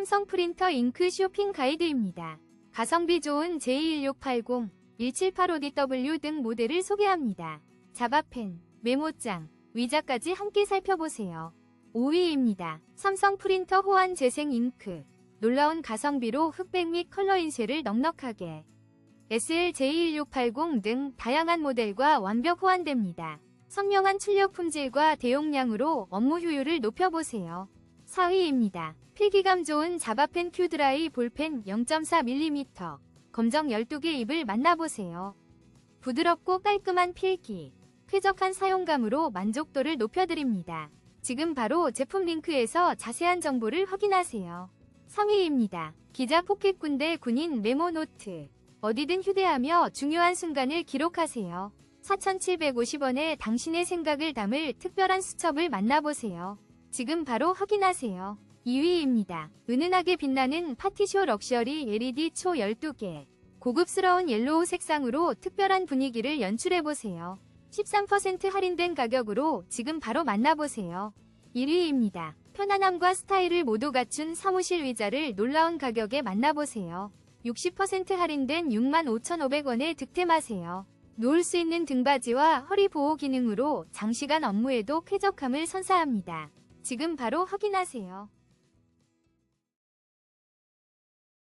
삼성 프린터 잉크 쇼핑 가이드입니다. 가성비 좋은 J1680, 1785DW 등 모델을 소개합니다. 자바펜, 메모장, 위자까지 함께 살펴보세요. 5위입니다. 삼성 프린터 호환 재생 잉크. 놀라운 가성비로 흑백 및 컬러 인쇄를 넉넉하게. SL-J1680 등 다양한 모델과 완벽 호환됩니다. 선명한 출력 품질과 대용량으로 업무 효율을 높여보세요. 4위입니다. 필기감 좋은 자바펜 큐드라이 볼펜 0.4mm 검정 12개 잎을 만나보세요. 부드럽고 깔끔한 필기, 쾌적한 사용감으로 만족도를 높여드립니다. 지금 바로 제품 링크에서 자세한 정보를 확인하세요. 3위입니다. 기자 포켓 군대 군인 메모 노트. 어디든 휴대하며 중요한 순간을 기록하세요. 4,750원에 당신의 생각을 담을 특별한 수첩을 만나보세요. 지금 바로 확인하세요. 2위입니다. 은은하게 빛나는 파티쇼 럭셔리 LED 초 12개. 고급스러운 옐로우 색상으로 특별한 분위기를 연출해보세요. 13% 할인된 가격으로 지금 바로 만나보세요. 1위입니다. 편안함과 스타일을 모두 갖춘 사무실 의자를 놀라운 가격에 만나보세요. 60% 할인된 65,500원에 득템하세요. 놓을 수 있는 등받이와 허리 보호 기능으로 장시간 업무에도 쾌적함을 선사합니다. 지금 바로 확인하세요.